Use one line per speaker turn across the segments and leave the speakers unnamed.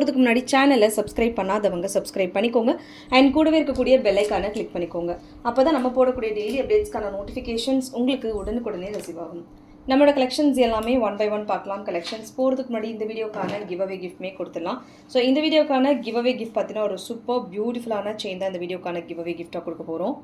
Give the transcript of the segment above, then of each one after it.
போகிறதுக்கு முன்னாடி சேனலை சப்ஸ்கிரைப் பண்ணாதவங்க சப்ஸ்கிரைப் பண்ணிக்கோங்க. அண்ட் கூடவே இருக்கக்கூடிய பெல்லைக்கான கிளிக் பண்ணிக்கோங்க. அப்போ தான் நம்ம போடக்கூடிய டெய்லி அப்டேட்ஸ்க்கான நோட்டிஃபிகேஷன்ஸ் உங்களுக்கு உடனுக்குடனே ரிசீவ் ஆகும். நம்மளோட கலெக்ஷன்ஸ் எல்லாமே ஒன் பை ஒன் பார்க்கலாம். கலெக்ஷன்ஸ் போகிறதுக்கு முன்னாடி இந்த வீடியோக்கான கிவ் அவே கிஃப்ட்மே கொடுத்துடலாம். ஸோ இந்த வீடியோக்கான கிவ் அவே கிஃப்ட் பார்த்தீங்கன்னா ஒரு சூப்பர் பியூட்டிஃபுல்லான செயின் தான் இந்த வீடியோக்கான கிவ் அவே கிஃப்ட்டாக கொடுக்க போகிறோம்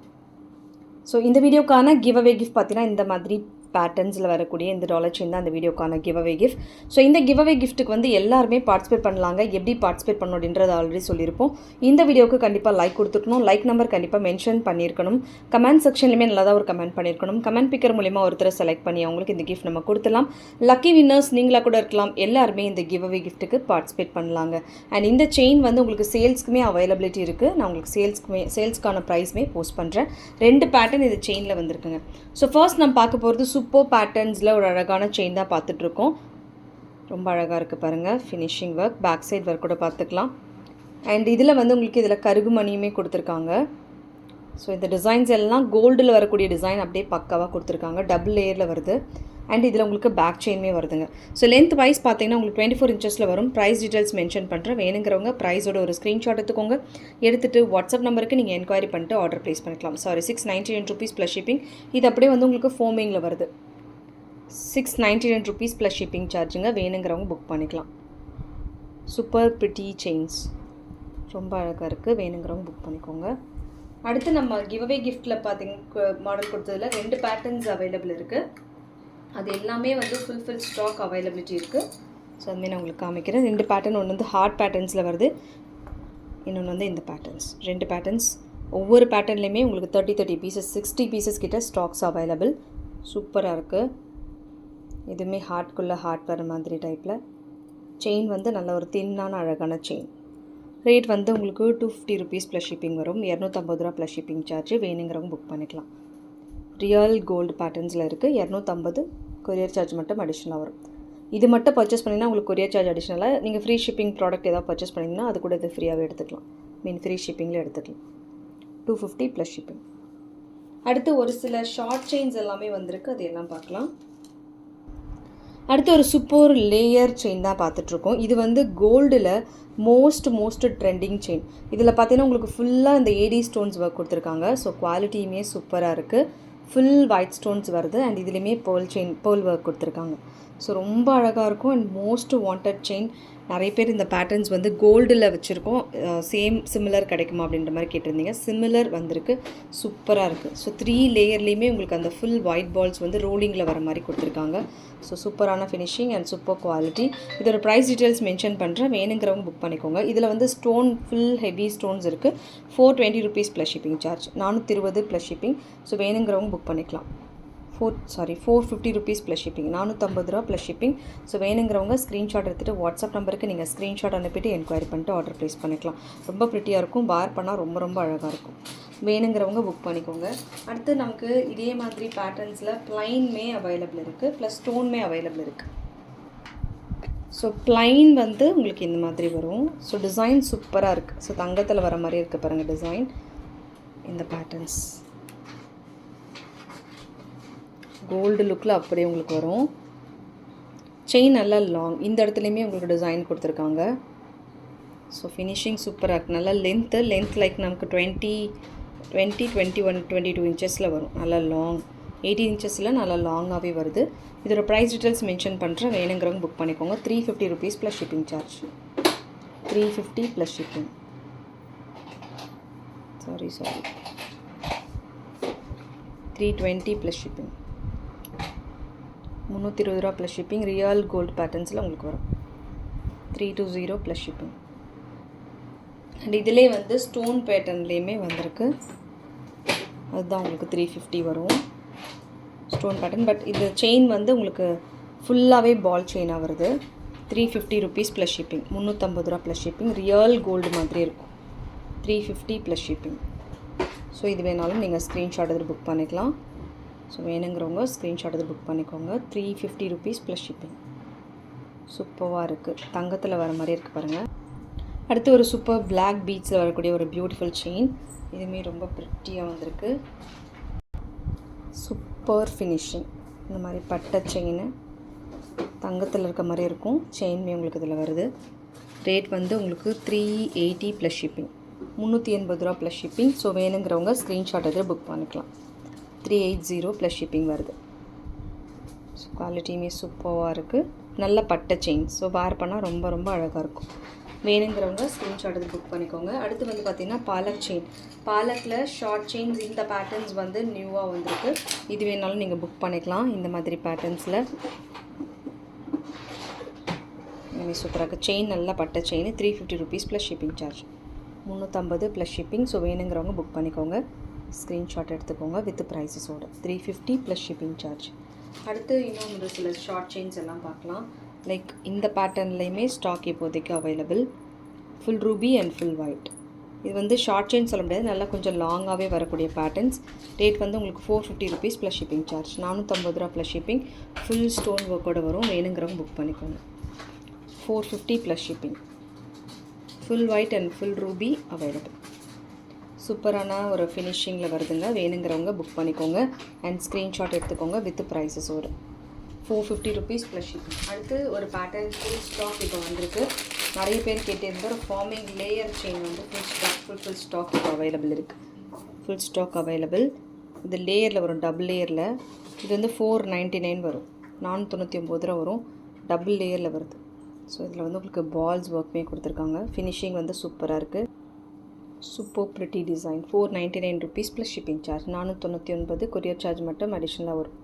ஸோ இந்த வீடியோக்கான கிவ் அவே கிஃப்ட் பார்த்தீங்கன்னா இந்த மாதிரி பேட்டர்ன்ஸில் வரக்கூடிய இந்த டாலர் செயின் தான் அந்த வீடியோக்கான கிவ் அவே கிஃப்ட் ஸோ இந்த கிவ் அவே கிஃப்ட்டுக்கு வந்து எல்லாருமே பார்ட்டிசிபேட் பண்ணலாங்க. எப்படி பார்ட்டிசிபேட் பண்ணணும் அப்படின்றத ஆல்ரெடி சொல்லியிருப்போம். இந்த வீடியோக்கு கண்டிப்பாக லைக் கொடுத்துருக்கணும் லைக் நம்பர் கண்டிப்பாக மென்ஷன் பண்ணியிருக்கணும். கமெண்ட் செக்ஷன்லையுமே நல்லா தான் ஒரு கமெண்ட் பண்ணியிருக்கணும். கமெண்ட் பிக்கர் மூலிமா ஒருத்தரை செலக்ட் பண்ணி அவங்களுக்கு இந்த கிஃப்ட் நம்ம கொடுத்துலாம் லக்கி வின்னர்ஸ் நீங்களாக கூட இருக்கலாம். எல்லாருமே இந்த கிவ் அவே கிஃப்ட்டுக்கு பார்ட்டிசிபேட் பண்ணலாங்க. அண்ட் இந்த செயின் வந்து உங்களுக்கு சேல்ஸ்க்குமே அவைலபிலிட்டி இருக்குது நான் உங்களுக்கு சேல்ஸ்க்குமே சேல்ஸ்க்கான ப்ரைஸ்மே போஸ்ட் பண்ணுறேன் ரெண்டு பேட்டர்ன் இது செயினில் வந்திருக்குங்க. ஸோ ஃபர்ஸ்ட் நம்ம பார்க்க போகிறது சூப்பர் பேட்டர்ன்ஸில் ஒரு அழகான செயின் தான் பார்த்துட்ருக்கோம். ரொம்ப அழகாக இருக்குது பாருங்கள் finishing work back side work கூட பார்த்துக்கலாம். அண்ட் இதில் வந்து உங்களுக்கு இதில் கருகு மணியுமே கொடுத்துருக்காங்க. ஸோ இந்த டிசைன்ஸ் எல்லாம் கோல்டில் வரக்கூடிய டிசைன் அப்படியே பக்காவாக கொடுத்துருக்காங்க. டபுள் லேயரில் வருது. அண்ட் இதில் உங்களுக்கு பேக் செயின்மே வருதுங்க. ஸோ லென்த் வைஸ் பார்த்தீங்கன்னா உங்களுக்கு டுவெண்ட்டி ஃபோர் இன்ச்சஸில் வரும். ப்ரைஸ் டீட்டெயில்ஸ் மென்ஷன் பண்ணுறேன் வேணுங்கிறவங்க ப்ரைஸோட ஒரு ஸ்க்ரீன்ஷாட் எடுத்துக்கோங்க. எடுத்துகிட்டு வாட்ஸ்அப் நம்பருக்கு நீங்கள் என்கொயரி பண்ணிட்டு ஆர்டர் ப்ளேஸ் பண்ணிக்கலாம். Sorry six ninety nine rupees plus shipping இது அப்படியே வந்து உங்களுக்கு ஃபோமிங்கில் வருது. Six ninety nine rupees plus shipping சார்ஜுங்க வேணுங்கிறவங்க புக் பண்ணிக்கலாம். சூப்பர் பிரிட்டி செயின்ஸ் ரொம்ப அழகாக இருக்குது வேணுங்கிறவங்க புக் பண்ணிக்கோங்க. அடுத்து நம்ம கிவ்அவே கிஃப்ட்டில் பார்த்திங்க மாடல் கொடுத்ததில் ரெண்டு பேட்டர்ன்ஸ் அவைலபிள் இருக்குது அது எல்லாமே வந்து ஃபுல்ஃபில் ஸ்டாக் அவைலபிலிட்டி இருக்குது ஸோ அதுமாரி நான் உங்களுக்கு காமிக்கிறேன். ரெண்டு பேட்டர்ன் ஒன்று வந்து ஹார்ட் பேட்டர்ன்ஸில் வருது. இன்னொன்று வந்து இந்த பேட்டர்ன்ஸ் ரெண்டு பேட்டர்ன்ஸ் ஒவ்வொரு பேட்டர்ன்லேயுமே உங்களுக்கு thirty thirty pieces sixty pieces கிட்ட ஸ்டாக்ஸ் அவைலபிள் சூப்பராக இருக்குது இதுவுமே ஹார்ட்குள்ளே ஹார்ட் வர மாதிரி டைப்பில் செயின் வந்து நல்ல ஒரு தின்னான அழகான செயின் ரேட் வந்து உங்களுக்கு two fifty rupees plus shipping வரும். இரநூத்தம்பது ரூபா ப்ளஸ் ஷிப்பிங் சார்ஜ் வேணுங்கிறவங்க புக் பண்ணிக்கலாம். ரியல் கோல்டு பேட்டர்ன்ஸில் இருக்குது இரநூத்தம்பது கொரியர் சார்ஜ் மட்டும் அடிஷ்னலாக வரும். இது மட்டும் பர்ச்சேஸ் பண்ணிங்கன்னா உங்களுக்கு கொரியர் சார்ஜ் அடிஷ்னலாக நீங்கள் ஃப்ரீ ஷிப்பிங் ப்ராடக்ட் ஏதாவது பர்ச்சேஸ் பண்ணிங்கன்னா அது கூட இது ஃப்ரீயாகவே எடுத்துக்கலாம். மீன் ஃப்ரீ ஷிப்பிங்கில் எடுத்துக்கலாம். டூ ஃபிஃப்டி ப்ளஸ் ஷிப்பிங் அடுத்து ஒரு சில ஷார்ட் செயின்ஸ் எல்லாமே வந்திருக்கு. அது எல்லாம் பார்க்கலாம். அடுத்து ஒரு சூப்பர் லேயர் செயின் தான் பார்த்துட்ருக்கோம். இது வந்து கோல்டில் மோஸ்ட் மோஸ்ட் ட்ரெண்டிங் செயின் இதில் பார்த்தீங்கன்னா உங்களுக்கு ஃபுல்லாக இந்த ஏடி ஸ்டோன்ஸ் ஒர்க் கொடுத்துருக்காங்க. ஸோ குவாலிட்டியுமே சூப்பராக இருக்குது ஃபுல் ஒயிட் ஸ்டோன்ஸ் வருது அண்ட் இதுலேயுமே பேர்ல் செயின் பேர்ல் ஒர்க் கொடுத்துருக்காங்க. ஸோ ரொம்ப அழகாக இருக்கும். அண்ட் மோஸ்ட் வாண்டட் செயின் நிறைய பேர் இந்த பேட்டர்ன்ஸ் வந்து கோல்டில் வச்சுருக்கோம். சேம் சிமிலர் கிடைக்குமா அப்படின்ற மாதிரி கேட்டிருந்தீங்க. சிமிலர் வந்திருக்கு. சூப்பராக இருக்குது ஸோ த்ரீ லேயர்லேயுமே உங்களுக்கு அந்த ஃபுல் ஒயிட் பால்ஸ் வந்து ரோலிங்கில் வர மாதிரி கொடுத்துருக்காங்க. ஸோ சூப்பரான ஃபினிஷிங் அண்ட் சூப்பர் குவாலிட்டி இதோட ப்ரைஸ் டீட்டெயில்ஸ் மென்ஷன் பண்ணுறேன் வேணுங்கிறவங்க புக் பண்ணிக்கோங்க. இதில் வந்து ஸ்டோன் ஃபுல் ஹெவி ஸ்டோன்ஸ் இருக்குது four twenty rupees plus shipping charge நானூற்றி இருபது ப்ளஸ் ஷிப்பிங் ஸோ வேணுங்கிறவங்க புக் பண்ணிக்கலாம். Four sorry four fifty rupees plus shipping நானூற்றம்பது ரூபா ப்ளஸ் ஷிப்பிங் ஸோ வேணுங்கிறவங்க ஸ்க்ரீன்ஷாட் எடுத்துகிட்டு வாட்ஸ்அப் நம்பருக்கு நீங்கள் ஸ்க்ரீன்ஷாட் அனுப்பிட்டு என்கொயரி பண்ணிட்டு ஆர்டர் ப்ளேஸ் பண்ணிக்கலாம். ரொம்ப ப்ரிட்டியாக இருக்கும். பார் பண்ணால் ரொம்ப ரொம்ப அழகாக இருக்கும். வேணுங்கிறவங்க புக் பண்ணிக்கோங்க. அடுத்து நமக்கு இதே மாதிரி பேட்டர்ன்ஸில் ப்ளைன்மே அவைலபிள் இருக்குது ப்ளஸ் ஸ்டோன்மே அவைலபிள் இருக்குது ஸோ ப்ளைன் வந்து உங்களுக்கு இந்த மாதிரி வரும். ஸோ டிசைன் சூப்பராக இருக்குது ஸோ தங்கத்தில் வர மாதிரி இருக்குது பாருங்கள் டிசைன் இந்த பேட்டர்ன்ஸ் கோல்டு லுக்கில் அப்படியே உங்களுக்கு வரும். செயின் நல்லா லாங் இந்த இடத்துலையுமே உங்களுக்கு டிசைன் கொடுத்துருக்காங்க. ஸோ ஃபினிஷிங் சூப்பராக இருக்குது நல்லா லென்த்து லென்த் லைக் நமக்கு twenty twenty twenty one twenty two இன்ச்சஸில் வரும். நல்லா லாங் எயிட்டீன் இன்ச்சஸில் நல்லா லாங்காகவே வருது. இதோட ப்ரைஸ் டீட்டெயில்ஸ் மென்ஷன் பண்ணுறேன் வேணுங்கிறவங்க புக் பண்ணிக்கோங்க. Three fifty rupees plus shipping charge three fifty plus shipping sorry sorry three twenty plus shipping முந்நூற்றி இருபது ரூபா ப்ளஸ் ஷிப்பிங் ரியல் கோல்டு பேட்டர்ன்ஸில் உங்களுக்கு வரும். Three two zero plus shipping and இதிலே வந்து ஸ்டோன் பேட்டர்ன்லேயுமே வந்திருக்கு. அதுதான் உங்களுக்கு த்ரீ ஃபிஃப்டி வரும். ஸ்டோன் பேட்டர்ன் பட் இது செயின் வந்து உங்களுக்கு ஃபுல்லாகவே பால் செயினாக வருது. Three fifty rupees plus shipping முந்நூற்றம்பது ரூபா ப்ளஸ் ஷிப்பிங் ரியல் கோல்டு மாதிரி இருக்கும். Three fifty plus shipping so இது வேணாலும் நீங்கள் ஸ்க்ரீன்ஷாட் எடுத்து புக் பண்ணிக்கலாம். ஸோ வேணுங்கிறவங்க ஸ்க்ரீன்ஷாட் எடுத்து புக் பண்ணிக்கோங்க. Three fifty rupees plus shipping சூப்பராக இருக்குது தங்கத்தில் வர மாதிரி இருக்குது பாருங்கள் அடுத்து ஒரு சூப்பர் பிளாக் பீச்சில் வரக்கூடிய ஒரு பியூட்டிஃபுல் செயின் இதுவுமே ரொம்ப ப்ரிட்டியாக வந்திருக்கு. சூப்பர் ஃபினிஷிங் இந்த மாதிரி பட்டை செயின் தங்கத்தில் இருக்க மாதிரி இருக்கும். செயின்மே உங்களுக்கு இதில் வருது. ரேட் வந்து உங்களுக்கு த்ரீ எயிட்டி ப்ளஸ் ஷிப்பிங் முந்நூற்றி எண்பது ரூபா ப்ளஸ் ஷிப்பிங் ஸோ வேணுங்கிறவங்க ஸ்க்ரீன்ஷாட் எடுத்து புக் பண்ணிக்கலாம். Three eight zero plus shipping வருது. ஸோ குவாலிட்டியுமே சூப்பராக இருக்குது நல்ல பட்டை செயின் ஸோ வேர் பண்ணால் ரொம்ப ரொம்ப அழகாக இருக்கும். வேணுங்கிறவங்க ஸ்க்ரீன்ஷாட் எடுத்து புக் பண்ணிக்கோங்க. அடுத்து வந்து பார்த்திங்கன்னா பாலக் செயின் பாலக்கில் ஷார்ட் செயின்ஸ் இந்த பேட்டர்ன்ஸ் வந்து நியூவாக வந்திருக்கு. இது வேணாலும் நீங்கள் புக் பண்ணிக்கலாம். இந்த மாதிரி பேட்டர்ன்ஸில் இனிமே சூப்பராக இருக்குது செயின் நல்லா பட்ட chain three fifty rupees plus shipping charge முந்நூற்றம்பது ப்ளஸ் ஷிப்பிங் ஸோ வேணுங்கிறவங்க புக் பண்ணிக்கோங்க. ஸ்க்ரீன்ஷாட் எடுத்துக்கோங்க with ப்ரைஸஸோட three fifty plus shipping charge அடுத்து இன்னும் ஒரு சில ஷார்ட் செயின்ஸ் எல்லாம் பார்க்கலாம். லைக் இந்த பேட்டர்ன்லேயுமே ஸ்டாக் இப்போதைக்கு available full ruby and full white இது வந்து ஷார்ட் செயின் சொல்ல முடியாது. நல்லா கொஞ்சம் லாங்காகவே வரக்கூடிய பேட்டர்ன்ஸ் ரேட் வந்து உங்களுக்கு four fifty rupees plus shipping charge நானூற்றம்பது ரூபா ப்ளஸ் ஷிப்பிங் ஃபுல் ஸ்டோன் ஒர்க்கோட வரும். வேணுங்கிறவங்க புக் பண்ணிக்கோங்க. Four fifty plus shipping full white and full ruby available சூப்பரான ஒரு ஃபினிஷிங்கில் வருதுங்க. வேணுங்கிறவங்க புக் பண்ணிக்கோங்க. அண்ட் ஸ்க்ரீன்ஷாட் எடுத்துக்கோங்க with ப்ரைஸஸோடு four fifty rupees plus shipping அடுத்து ஒரு பேட்டர்ன் ஃபுல் ஸ்டாக் இப்போ வந்திருக்கு. நிறைய பேர் கேட்டிருந்த ஒரு ஃபார்மிங் லேயர் செயின் வந்து full stock full full stock இப்போ அவைலபிள் இருக்குது ஃபுல் ஸ்டாக் அவைலபிள் இது லேயரில் வரும் டபுள் லேயரில் இது வந்து ஃபோர் நைன்ட்டி நைன் வரும். நானூற்றி ஒம்பது ரூபா வரும். டபுள் லேயரில் வருது. ஸோ இதில் வந்து உங்களுக்கு பால்ஸ் ஒர்க்குமே கொடுத்துருக்காங்க. ஃபினிஷிங் வந்து சூப்பராக இருக்குது super pretty design four ninety nine rupees plus shipping charge நானூற்றி ஒன்பது கொரியர் சார்ஜ் மட்டும் அடிஷ்னலாக வரும்.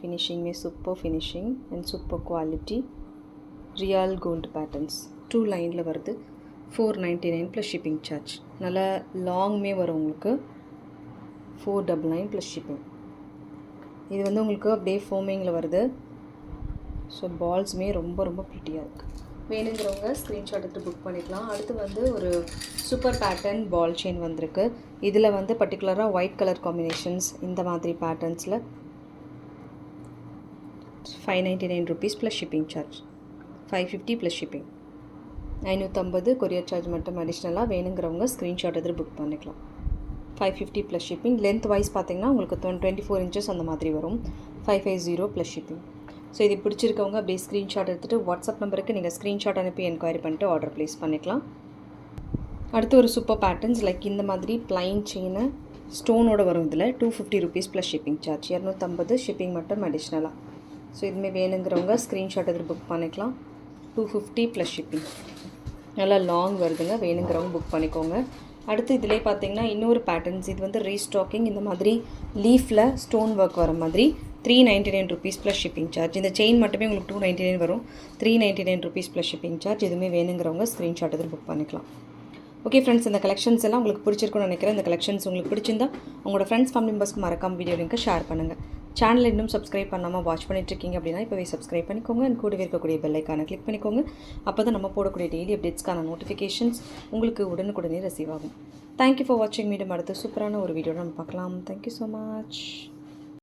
ஃபினிஷிங்மே super finishing and super quality real gold patterns two லைனில் வருது. Four ninety nine plus shipping charge நல்லா லாங்குமே வரும் உங்களுக்கு. Four double nine plus shipping இது வந்து உங்களுக்கு அப்படியே ஃபோமிங்கில் வருது. ஸோ பால்ஸுமே ரொம்ப ரொம்ப ப்ரிட்டியாக இருக்குது வேணுங்கிறவங்க ஸ்க்ரீன்ஷாட் எடுத்து புக் பண்ணிக்கலாம். அடுத்து வந்து ஒரு சூப்பர் பேட்டர்ன் பால் செயின் வந்திருக்கு. இதில் வந்து பர்டிகுலராக ஒயிட் கலர் காம்பினேஷன்ஸ் இந்த மாதிரி பேட்டர்ன்ஸில் five ninety nine rupees plus shipping charge five fifty plus shipping ஐநூற்றம்பது கொரியர் சார்ஜ் மட்டும் அடிஷ்னலாக வேணுங்கிறவங்க ஸ்க்ரீன்ஷாட் எடுத்து புக் பண்ணிக்கலாம். Five fifty plus shipping lengthwise பார்த்தீங்கன்னா உங்களுக்கு டுவெண்ட்டி ஃபோர் இன்ச்சஸ் அந்த மாதிரி வரும். Five five zero plus shipping so இது பிடிச்சிருக்கவங்க அப்படியே ஸ்க்ரீன்ஷாட் எடுத்துகிட்டு வாட்ஸ்அப் நம்பருக்கு நீங்கள் ஸ்க்ரீன்ஷாட் அனுப்பி என்கொயரி பண்ணிட்டு ஆர்டர் ப்ளேஸ் பண்ணிக்கலாம். அடுத்து ஒரு சூப்பர் பேட்டர்ன்ஸ் லைக் இந்த மாதிரி ப்ளைன் செயினு ஸ்டோனோட வரும் இதில் two fifty rupees plus shipping charge இரநூத்தம்பது ஷிப்பிங் மட்டும் அடிஷ்னலாக ஸோ இதுமாரி வேணுங்கிறவங்க ஸ்க்ரீன்ஷாட் எடுத்து புக் பண்ணிக்கலாம். டூ ஃபிஃப்டி ப்ளஸ் ஷிப்பிங் நல்லா லாங் வருதுங்க வேணுங்கிறவங்க புக் பண்ணிக்கோங்க. அடுத்து இதிலே பார்த்தீங்கன்னா இன்னொரு பேட்டர்ன்ஸ் இது வந்து ரீஸ்டாக்கிங் இந்த மாதிரி லீஃபில் ஸ்டோன் ஒர்க் வர மாதிரி three ninety nine rupees plus shipping charge இந்த செயின் மட்டுமே உங்களுக்கு டூ நைன்ட்டி நைன் வரும். Three ninety nine rupees plus shipping charge எதுவுமே வேணுங்கிறவங்க ஸ்க்ரீன்ஷாட் எதுவும் புக் பண்ணிக்கலாம். ஓகே ஃப்ரெண்ட்ஸ் இந்த கலெக்ஷன்ஸ் எல்லாம் உங்களுக்கு பிடிச்சிருக்குன்னு நினைக்கிறேன். இந்த கலெக்ஷன்ஸ் உங்களுக்கு பிடிச்சிருந்தா உங்களோட ஃப்ரெண்ட்ஸ் ஃபேமிலி மெம்பர்ஸ்க்கு மறக்காம வீடியோ லிங்க்கை ஷேர் பண்ணுங்கள் சேனல் இன்னும் சப்ஸ்கிரைப் பண்ணாமல் வாட்ச் பண்ணிட்டு இருக்கீங்க அப்படின்னா இப்போவே சப்ஸ்கிரைப் பண்ணிக்கோங்க. அண்ட் கூடவே இருக்கக்கூடிய பெல்லைக்கான கிளிக் பண்ணிக்கோங்க. அப்போ தான் நம்ம போடக்கூடிய டெய்லி அப்டேட்ஸ்க்கான நோட்டிஃபிகேஷன்ஸ் உங்களுக்கு உடனுக்குடனே ரிசீவ் ஆகும். தேங்க்யூ ஃபார் வாட்சிங் மீண்டும் அடுத்து சூப்பரான ஒரு வீடியோ நம்ம பார்க்கலாம். Thank you so much